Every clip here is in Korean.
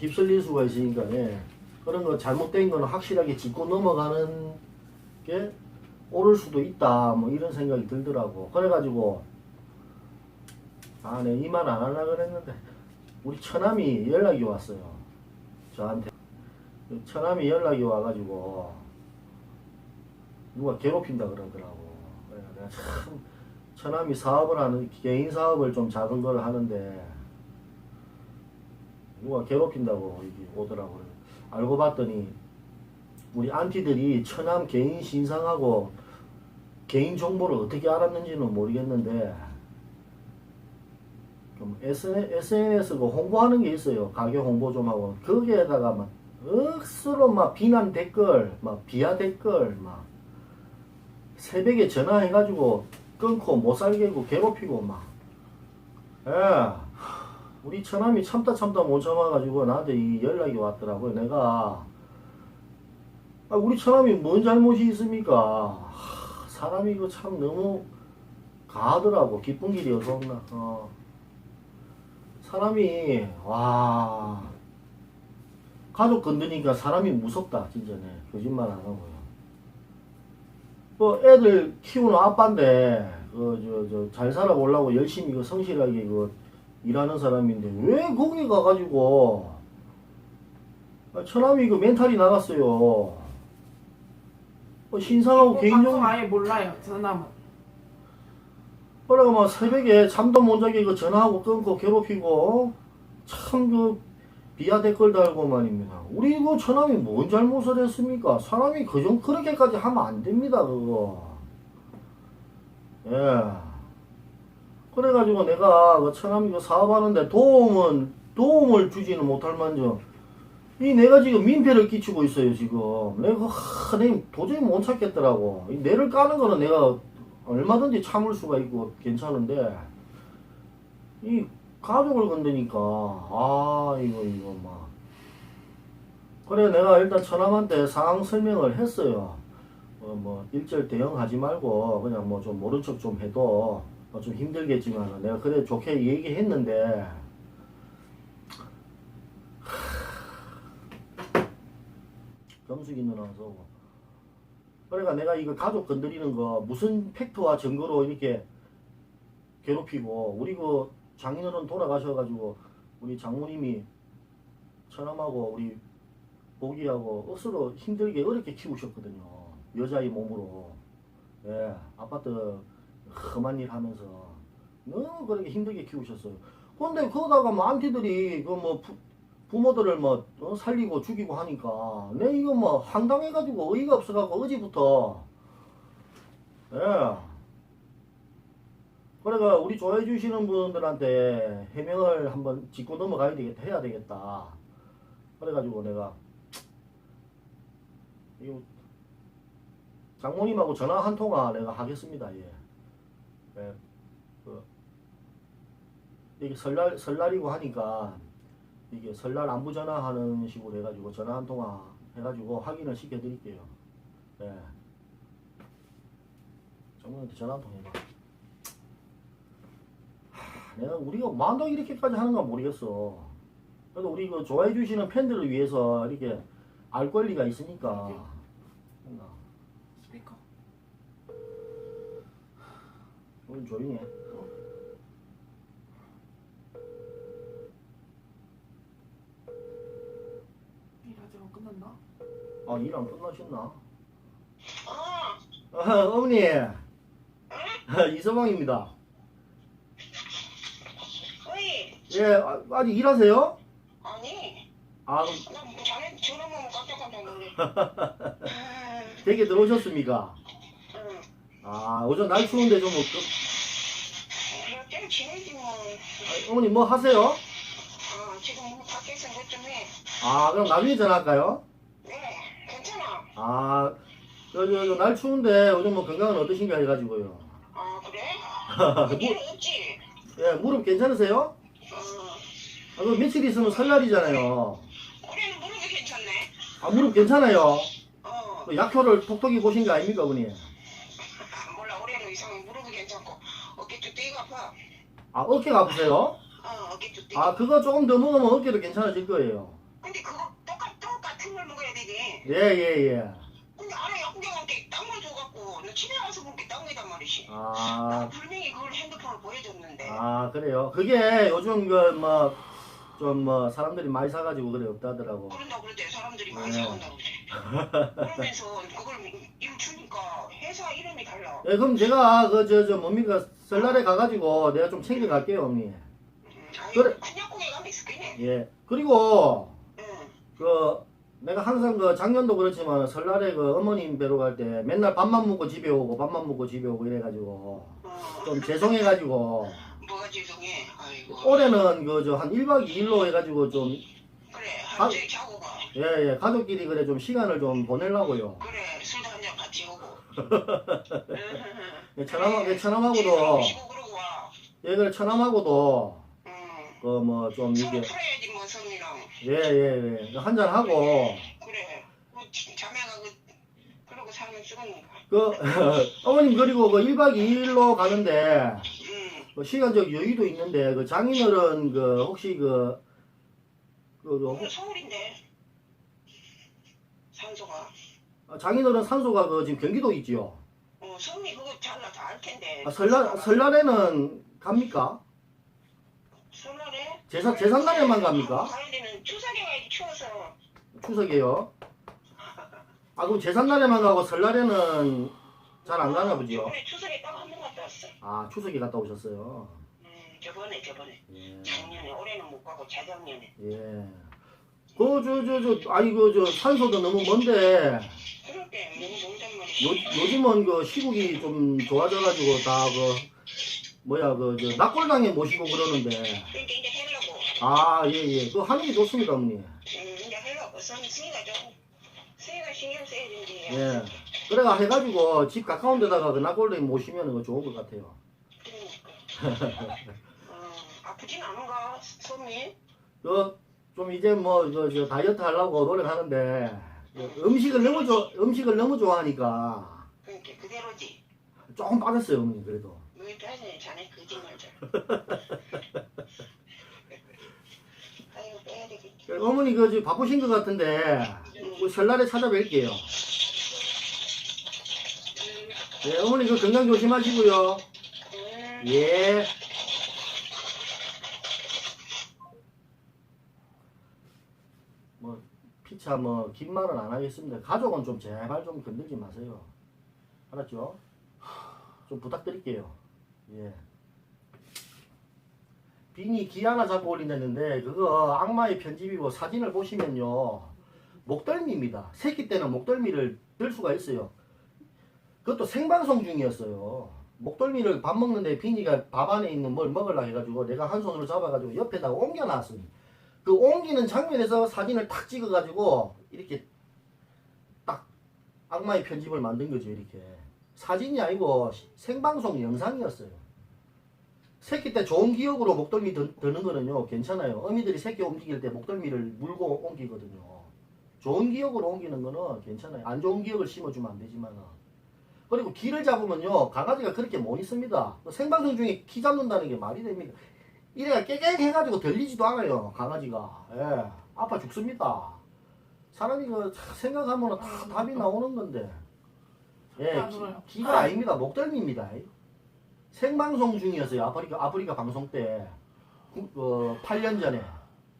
휩쓸릴 수가 있으니까 예. 그런 거 잘못된 거는 확실하게 짚고 넘어가는 게 옳을 수도 있다. 뭐 이런 생각이 들더라고. 그래가지고 아내 이말 안 하려고 그랬는데 우리 처남이 연락이 왔어요. 저한테. 처남이 연락이 와가지고 누가 괴롭힌다 그러더라고. 내가 참 처남이 사업을 하는 개인 사업을 좀 작은 걸 하는데 누가 괴롭힌다고 오더라고요. 알고 봤더니 우리 안티들이 처남 개인 신상하고 개인 정보를 어떻게 알았는지는 모르겠는데 좀 SNS 그 홍보하는 게 있어요. 가게 홍보 좀 하고 거기에다가 막 억수로 막 비난 댓글, 막 비하 댓글, 막 새벽에 전화해가지고 끊고 못 살게 하고 괴롭히고 막 예. 우리 처남이 참다 참다 못 참아가지고 나한테 이 연락이 왔더라고요. 내가 아, 우리 처남이 뭔 잘못이 있습니까? 하, 사람이 이거 참 너무 가하더라고. 기쁜 길이 어서 없나. 어. 사람이 와 가족 건드니까 사람이 무섭다 진짜네. 거짓말 안 하고요. 뭐 애들 키우는 아빠인데 그저저잘 살아보려고 열심히 그 성실하게 그 일하는 사람인데 왜 거기 가가지고 아, 처남이 그 멘탈이 나갔어요. 어, 신상하고 그 개인정 방송 아예 몰라요. 전화만. 그러가 막 새벽에 잠도 못 자게 그 전화하고 끊고 괴롭히고 참 그 비하 댓글 달고 말입니다. 우리 그 처남이 뭔 잘못을 했습니까? 사람이 그정 그렇게까지 하면 안 됩니다 그거. 예. 그래가지고 내가 그 처남이 그 사업하는데 도움은 도움을 주지는 못할 만정. 이 내가 지금 민폐를 끼치고 있어요 지금. 내가 하, 내 도저히 못 찾겠더라고. 이 내를 까는 거는 내가 얼마든지 참을 수가 있고 괜찮은데. 이 가족을 건드니까 아 이거 이거 막. 그래 내가 일단 처남한테 상황 설명을 했어요. 어, 뭐 일절 대응하지 말고 그냥 뭐 좀 모른 척 좀 해도 어, 좀 힘들겠지만 내가 그래 좋게 얘기했는데 경숙이 누나서 그러니까 내가 이거 가족 건드리는 거 무슨 팩트와 증거로 이렇게 괴롭히고 우리 그 장인어른 돌아가셔가지고 우리 장모님이 처남하고 우리 보기하고 억수로 힘들게 어렵게 키우셨거든요. 여자의 몸으로. 예 아파트 험한 일 하면서. 너무 그렇게 힘들게 키우셨어요. 근데 그러다가 뭐 안티들이 그 뭐 부모들을 뭐 어, 살리고 죽이고 하니까 내 이거 뭐 황당해가지고 어이가 없어가지고 어제부터. 예. 그래가 우리 좋아해 주시는 분들한테 해명을 한번 짚고 넘어가야 되겠다 해야 되겠다. 그래가지고 내가 이거 장모님하고 전화 한 통화 내가 하겠습니다 예. 예. 그 이게 설날 설날이고 하니까 이게 설날 안부 전화하는 식으로 해가지고 전화 한 통화 해가지고 확인을 시켜드릴게요. 예. 장모님한테 전화 한 통 해봐. 하, 내가 우리가 만도 이렇게까지 하는 건 모르겠어. 그래도 우리 그 좋아해 주시는 팬들을 위해서 이렇게 알 권리가 있으니까. 했나? 스피커. 오늘 조용히 해. 일 아직 안 끝났나? 아, 일 안 끝나셨나? 어, 아, 어머니. 아, 이서방입니다. 어이, 예, 아, 아직 일하세요? 아니, 아, 나뭐 자네 전화만 깜짝깜짝 놀래. 아, 댁에 들어오셨습니까? 응, 아, 오전 날 추운데 좀, 뭐, 그, 그럴 때는 지내지 뭐. 아, 어머니 뭐 하세요? 아, 지금 뭐 밖에서 뭐 좀 해. 아, 그럼 나중에 전화할까요? 네, 괜찮아. 아, 저, 저, 저, 날 추운데 요즘 뭐 건강은 어떠신가 해가지고요. 아, 그래? 무, 일 없지? 예, 무릎 괜찮으세요? 어, 아, 그 며칠 있으면 설날이잖아요. 올해는 무릎이 괜찮네. 아, 무릎 괜찮아요? 어, 그 약효를 톡톡히 보신 거 아닙니까, 어머니? 아, 몰라, 올해는 이상해. 무릎이 괜찮고, 어깨 쭈띠가 아파. 아, 어깨가 아프세요? 어, 어깨 쭈띠. 아, 그거 조금 더 먹으면 어깨도 괜찮아질 거예요. 근데 그거 똑같 똑같은 걸 먹어야 되지. 예, 예, 예. 근데 안에 약국장한테 딴걸 줘갖고 나 집에 와서 딴 거단 말이지. 나 아, 분명히 그걸 핸드폰을 보여줬는데. 아, 그래요. 그게 요즘 그, 뭐, 좀 뭐, 사람들이 많이 사가지고 그래 없다더라고. 그런다 그랬대 사람들이 많이 네. 사간다고 그래. 그러면서 그걸 이름 주니까 회사 이름이 달라. 예, 그럼 제가 그, 저, 저, 뭡니까, 설날에 가가지고 내가 좀 챙겨갈게요, 어머니. 음, 아니 그래. 큰 약국에 가면 있을겠네. 예. 그리고, 응. 그, 내가 항상 그 작년도 그렇지만 설날에 그 어머님 뵈러 갈 때 맨날 밥만 먹고 집에 오고 밥만 먹고 집에 오고 이래가지고 어. 좀 죄송해가지고 뭐가 죄송해. 아이고. 올해는 그 저 한 1박 2일로 해가지고 좀 그래 아. 하루 종일 자고 가. 예, 예, 가족끼리 그래 좀 시간을 좀 보내려고요. 그래 술도 한잔 같이 오고. 예, 처남, 예, 처남하고도, 그러고 와. 예, 그래, 처남하고도, 응. 그 뭐좀 서로 이게, 풀어야지 뭐 성이랑. 예, 예, 예, 한잔하고, 그래. 뭐 자매가 그 그러고 살면 쓰겠는가. 그, 어머님 그리고 그 1박 2일로 가는데, 응. 그 시간적 여유도 있는데, 그 장인어른 그 혹시 그, 그, 그 오늘 서울인데. 산소가. 아, 장인어른 산소가 그 지금 경기도 있지요. 어 성이 그거 잘나 다알 텐데. 아, 설날, 설날에는 갑니까? 설날에? 제사, 제삿날에만 갑니까? 가야 되는 추석에 추워서. 추석에요. 아, 그럼 제삿날에만 가고 설날에는 잘 안 가나 보지요? 저번에 추석에 딱 한 번 갔다 왔어. 아, 추석에 갔다 오셨어요. 음, 저번에 저번에 예. 작년에 올해는 못 가고 재작년에. 예. 그, 저, 저, 저, 아니, 그, 저, 산소도 너무 먼데, 너무 멀단 말이야. 요, 요즘은 그 시국이 좀 좋아져가지고 다 그, 뭐야, 그, 저, 낙골당에 모시고 그러는데, 그러니까 이제 하려고. 아, 예, 예. 그거 하는 게 좋습니다, 어머니. 음, 이제 하려고. 선 승희가 좀 승희가 신경 써야 된지. 예. 그래가 해가지고 집 가까운 데다가 그 낙골당에 모시면 그 좋은 것 같아요. 그러니까. 어, 아프진 않은가 손이? 그, 좀 이제 뭐, 그, 저, 다이어트 하려고 노력하는데, 그 음식을 너무 좋아, 음식을 너무 좋아하니까, 그러니까 그대로지. 조금 빠졌어요, 어머니, 그래도. 왜 따지니 자네 거짓말 잘. 아이고 빼야 되겠지. 그 어머니, 그, 지금 바쁘신 것 같은데, 그 설날에 찾아뵐게요. 예, 어머니, 그 건강 조심하시고요. 음, 예. 뭐 피차 뭐 긴 말은 안 하겠습니다. 가족은 좀 제발 좀 건들지 마세요. 알았죠? 좀 부탁드릴게요. 예. 빈이 기 하나 잡고 올린다는데 그거 악마의 편집이고 사진을 보시면요 목덜미입니다. 새끼 때는 목덜미를 들 수가 있어요. 그것도 생방송 중이었어요. 목덜미를 밥 먹는데 비니가 밥 안에 있는 뭘 먹으려 해가지고 내가 한 손으로 잡아가지고 옆에다가 옮겨놨으니 그 옮기는 장면에서 사진을 탁 찍어가지고 이렇게 딱 악마의 편집을 만든 거죠 이렇게. 사진이 아니고 시- 생방송 영상이었어요. 새끼 때 좋은 기억으로 목덜미 드, 드는 거는요 괜찮아요. 어미들이 새끼 움직일 때 목덜미를 물고 옮기거든요. 좋은 기억으로 옮기는 거는 괜찮아요. 안 좋은 기억을 심어주면 안 되지만 그리고 기를 잡으면요 강아지가 그렇게 못 있습니다. 생방송 중에 키 잡는다는 게 말이 됩니까 이래가 깨갱 해가지고 들리지도 않아요 강아지가. 예 아파 죽습니다. 사람이 그 생각하면 다 답이 나오는 건데. 예 아, 기? 기가 아닙니다. 목덜미입니다. 생방송 중이었어요 아프리카 아프리카 방송 때. 구- 어, 8년 전에.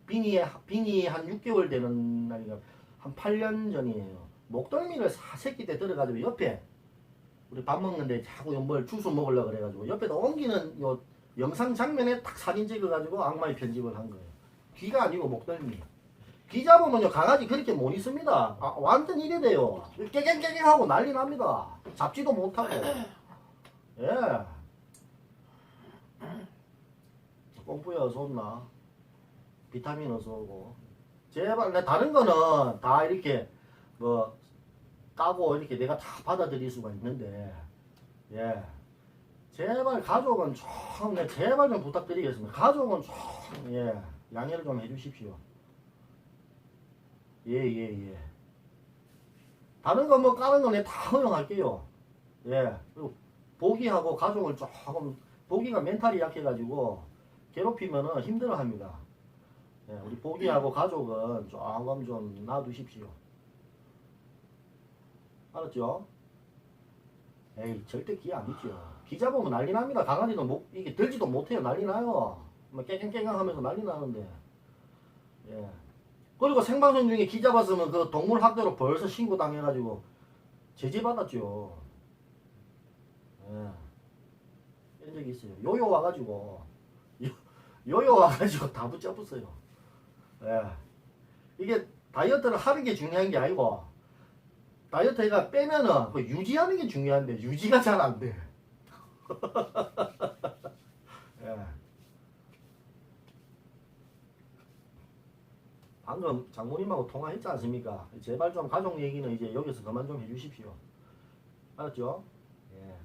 빈이 빈이 한 6개월 되는 날이가 한 8년 전이에요. 목덜미를 사 새끼 때 들어가지고 옆에 우리 밥 먹는데 자꾸 뭘 주스 먹으려고 그래가지고 옆에다 옮기는 요 영상 장면에 딱 사진 찍어가지고 악마의 편집을 한 거예요. 귀가 아니고 목덜미. 귀 잡으면요 강아지 그렇게 못 있습니다. 아, 완전 이래 돼요. 깨갱깨갱 하고 난리 납니다. 잡지도 못하고. 예. 뽕뿌야 어서 온나. 비타민 어서 오고. 제발 내 다른 거는 다 이렇게 뭐 까고 이렇게 내가 다 받아들일 수가 있는데 예. 제발 가족은 좀, 네, 제발 좀 부탁드리겠습니다. 가족은 좀, 예, 양해를 좀 해주십시오. 예, 예, 예. 다른 거 뭐 까는 거는 다 허용할게요. 예. 그리고 보기하고 가족을 조금, 보기가 멘탈이 약해가지고 괴롭히면은 힘들어 합니다. 예, 우리 보기하고 가족은 조금 좀 놔두십시오. 알았죠? 에이 절대 기회 안 믿죠. 기자 보면 난리 납니다. 강아지도 못 이게 들지도 못해요. 난리 나요. 막 깨갱깨갱하면서 난리 나는데. 예. 그리고 생방송 중에 기자 봤으면 그 동물 학대로 벌써 신고 당해가지고 제재 받았죠. 예. 이런 적이 있어요. 요요 와가지고 요, 요요 와가지고 다 붙잡았어요. 예. 이게 다이어트를 하는 게 중요한 게 아니고 다이어트가 빼면은 그 유지하는 게 중요한데 유지가 잘 안 돼. 예. 방금 장모님하고 통화했지 않습니까? 제발 좀 가족 얘기는 이제 여기서 그만 좀 해주십시오. 알았죠? 예.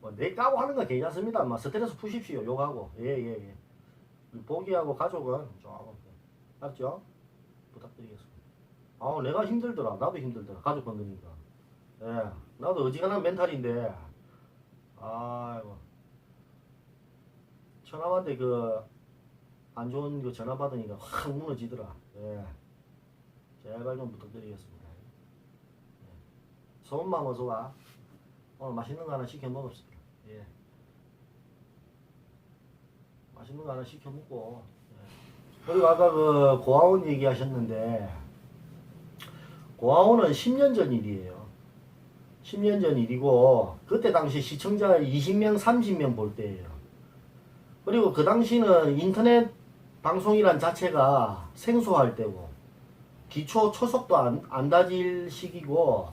뭐내 까고 하는 건 괜찮습니다. 뭐 스트레스 푸십시오. 욕하고 예예 예, 예. 보기하고 가족은 조금 알았죠? 부탁드리겠습니다. 아 내가 힘들더라. 나도 힘들더라. 가족 건드니까. 예. 나도 어지간한 멘탈인데. 아이고. 천암한테 그 안 좋은 그 전화 받으니까 확 무너지더라. 예. 제발 좀 부탁드리겠습니다. 예. 소문만 어서 와. 오늘 맛있는 거 하나 시켜 먹읍시다. 예. 맛있는 거 하나 시켜 먹고. 예. 그리고 아까 그 고아원 얘기하셨는데 고아원은 10년 전 일이에요. 10년 전 일이고 그때 당시 시청자 20명, 30명 볼 때예요. 그리고 그 당시는 인터넷 방송이란 자체가 생소할 때고 기초 초석도 안, 안 다질 시기고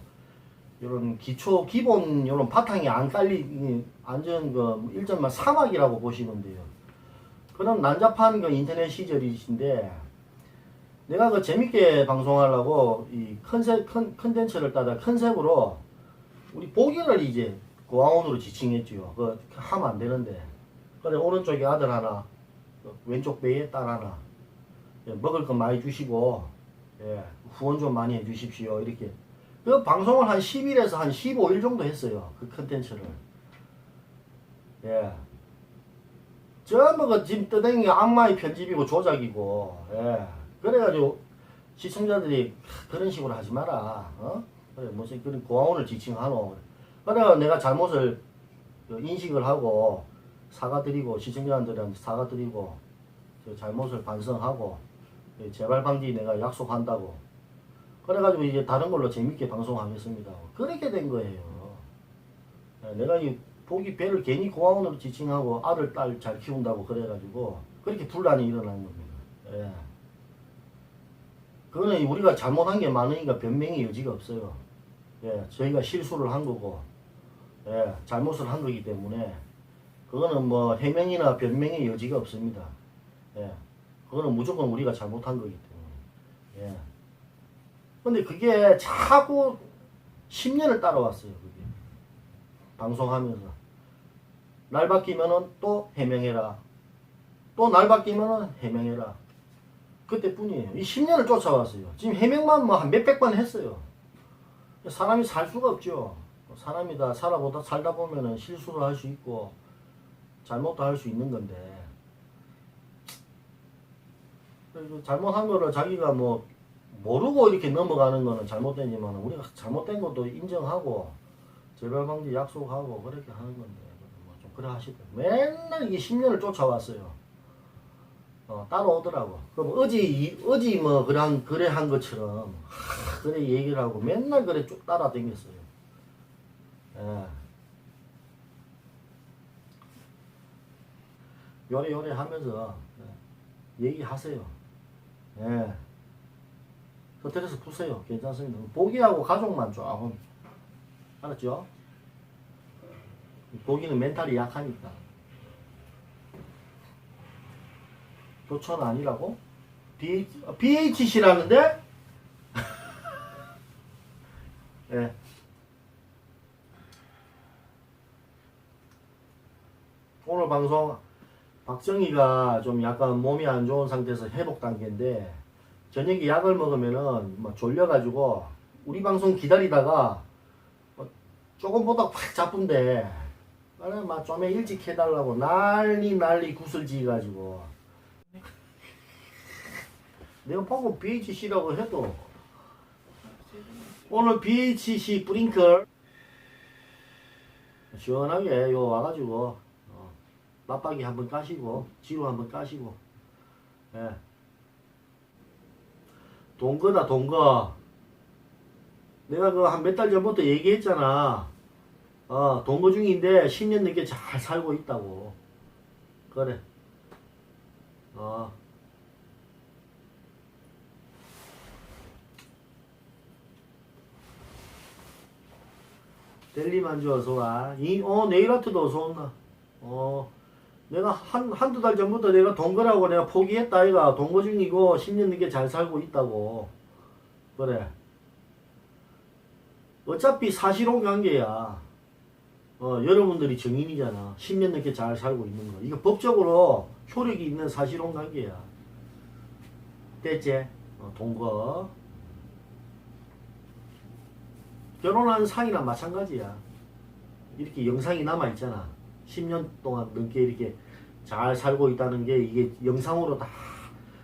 이런 기초 기본 이런 바탕이 안 깔리 완전 그 일점만 사막이라고 보시면 돼요. 그런 난잡한 그 인터넷 시절이신데 내가 그 재밌게 방송하려고 이 컨셉 컨, 컨텐츠를 따다 컨셉으로 우리 보기를 이제 고아원으로 지칭했지요. 그 하면 안 되는데. 그래 오른쪽에 아들 하나, 그 왼쪽 배에 딸 하나. 예, 먹을 거 많이 주시고 예, 후원 좀 많이 해주십시오. 이렇게 그 방송을 한 10일에서 한 15일 정도 했어요. 그 컨텐츠를. 예. 전부 그 지금 뜨댕이 악마의 편집이고 조작이고, 예. 그래가지고 시청자들이 그런 식으로 하지 마라. 어? 그래, 무슨 그런 고아원을 지칭하노. 그래가 내가 잘못을 그 인식을 하고 사과드리고 시청자들한테 사과드리고 저 잘못을 반성하고 예, 재발 방지 내가 약속한다고. 그래가지고 이제 다른 걸로 재밌게 방송하겠습니다. 그렇게 된 거예요. 예, 내가 이 보기 배를 괜히 고아원으로 지칭하고 아들 딸 잘 키운다고 그래가지고 그렇게 분란이 일어난 겁니다. 예. 그거는 우리가 잘못한 게 많으니까 변명의 여지가 없어요. 예, 저희가 실수를 한 거고, 예, 잘못을 한 거기 때문에 그거는 뭐 해명이나 변명의 여지가 없습니다. 예, 그거는 무조건 우리가 잘못한 거기 때문에. 예. 근데 그게 자꾸 10년을 따라왔어요. 그게 방송하면서 날 바뀌면은 또 해명해라. 또 날 바뀌면은 해명해라. 그때뿐이에요. 이 10년을 쫓아왔어요. 지금 해명만 뭐 한 몇백 번 했어요. 사람이 살 수가 없죠. 사람이 다 살아보다 살다 보면은 실수를 할 수 있고 잘못도 할 수 있는 건데 잘못한 거를 자기가 뭐 모르고 이렇게 넘어가는 거는 잘못되지만 우리가 잘못된 것도 인정하고 재발 방지 약속하고 그렇게 하는 건데 뭐 좀 그래 하시더 맨날 이게 10년을 쫓아왔어요. 어, 따라오더라고. 그럼 어지, 어지 뭐, 그냥, 그래 한 것처럼, 하, 그래 얘기를 하고 맨날 그래 쭉 따라다녔어요. 예. 요래 요래 하면서, 예, 얘기하세요. 예. 스트레스 푸세요. 괜찮습니다. 보기하고 가족만 조금, 알았죠? 보기는 멘탈이 약하니까. 교촌 아니라고? BH, BHC라는데? 예. 오늘 방송 박정희가 좀 약간 몸이 안 좋은 상태에서 회복 단계인데 저녁에 약을 먹으면은 뭐 졸려가지고 우리 방송 기다리다가 뭐 조금보다 확 자쁜데 아니 막 좀에 일찍 해달라고 난리 난리 구슬지 가지고 내가 보고 BHC라고 해도 오늘 BHC 브링클 시원하게 요 와가지고 어, 맞박이 한번 까시고 지로 한번 까시고 예. 동거다 동거. 내가 그 한 몇 달 전부터 얘기했잖아. 어 동거 중인데 10년 넘게 잘 살고 있다고. 그래. 어 델리만주 어서와 이, 어 네일아트도 어서 온나 어 내가 한, 한두 달 전부터 내가 동거라고 내가 포기했다 아이가. 동거 중이고 10년 넘게 잘 살고 있다고. 그래. 어차피 사실혼 관계야. 어 여러분들이 증인이잖아. 10년 넘게 잘 살고 있는 거. 이거 법적으로 효력이 있는 사실혼 관계야. 됐지? 어, 동거 결혼한 상이랑 마찬가지야 이렇게 영상이 남아있잖아 10년 동안 넘게 이렇게 잘 살고 있다는 게 이게 영상으로 다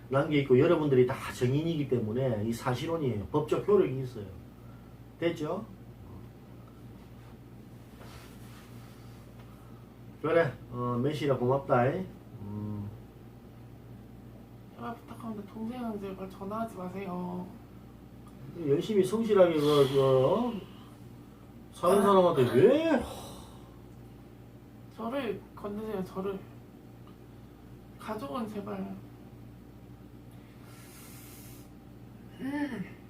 남겨 있고 여러분들이 다 증인이기 때문에 이 사실혼이에요. 법적 효력이 있어요. 됐죠? 그래, 어, 메시라 고맙다. 이. 음, 제발 부탁하는데 동생은 제발 전화하지 마세요. 열심히 성실하게 그, 그 어? 사는 사람한테 왜? 저를 건드세요. 저를. 가족은 제발. 음.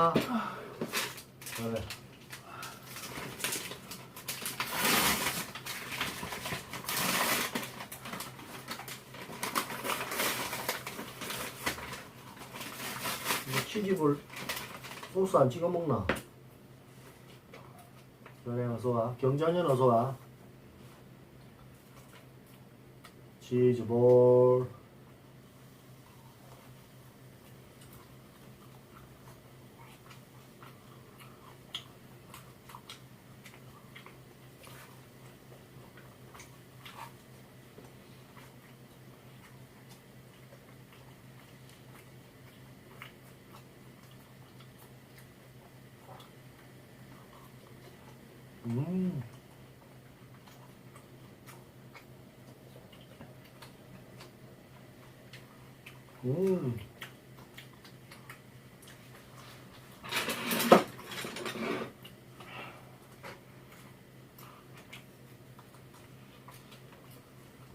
아, 그래. 치즈볼 소스 안 찍어 먹나? 그래 어서 와. 경자년 어서 와. 치즈볼. 음. 음.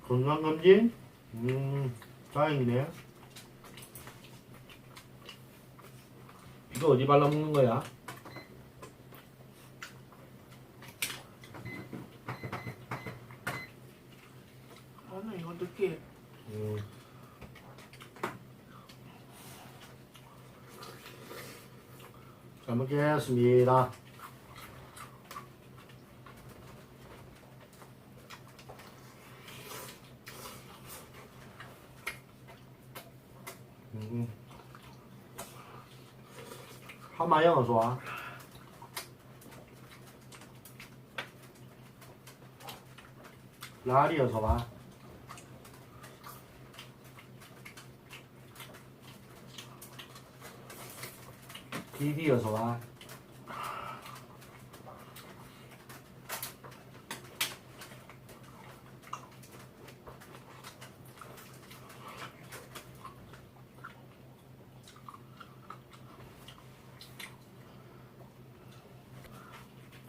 건강검진? 음, 다행이네. 이거 어디 발라먹는 거야? 오늘 이거 늦게. 음. 잘 먹겠습니다. 음. 하마영 어서 와. 라리 어서 와. 基地有什么、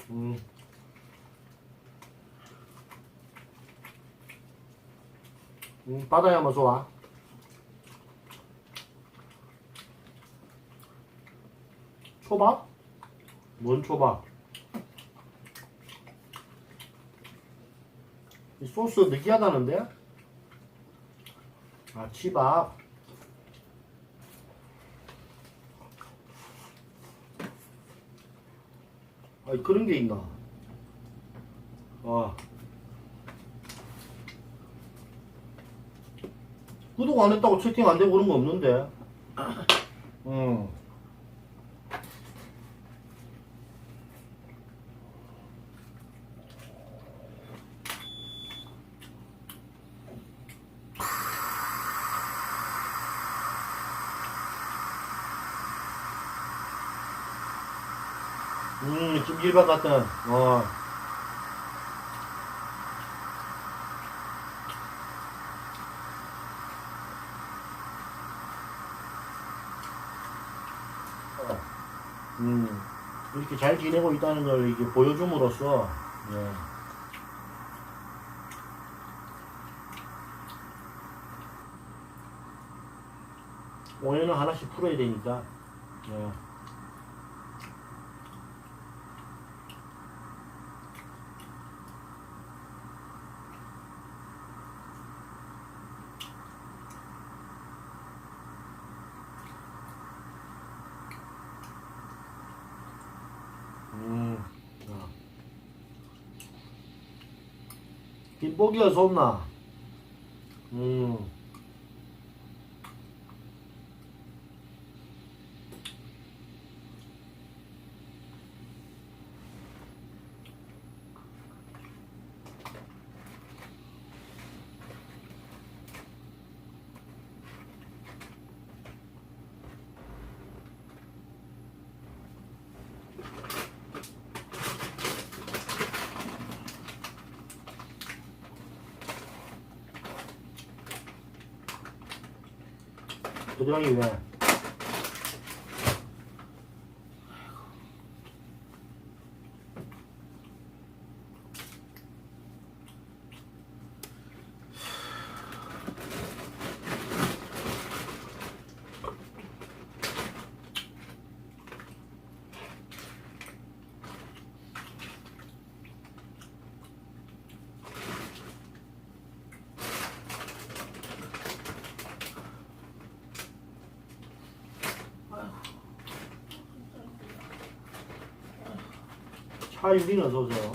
嗯，嗯，八段有没说完、啊？ 뭔 초밥? 이 소스 느끼하다는데? 아, 치밥. 아니, 그런 게 있나? 아. 구독 안 했다고 채팅 안 되고 그런 거 없는데? 응. 음, 찜질방 같은, 어. 어. 음, 이렇게 잘 지내고 있다는 걸 이게 보여줌으로써, 예. 오해는 하나씩 풀어야 되니까, 예. 음, 자. 김복이가 좋나? 음. 부드랑이 유리는 어서 오세요.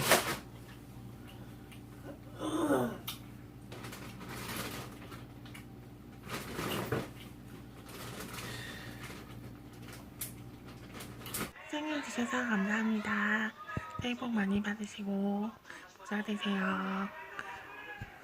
시청해주셔서 감사합니다. 새해 복 많이 받으시고 부자 되세요.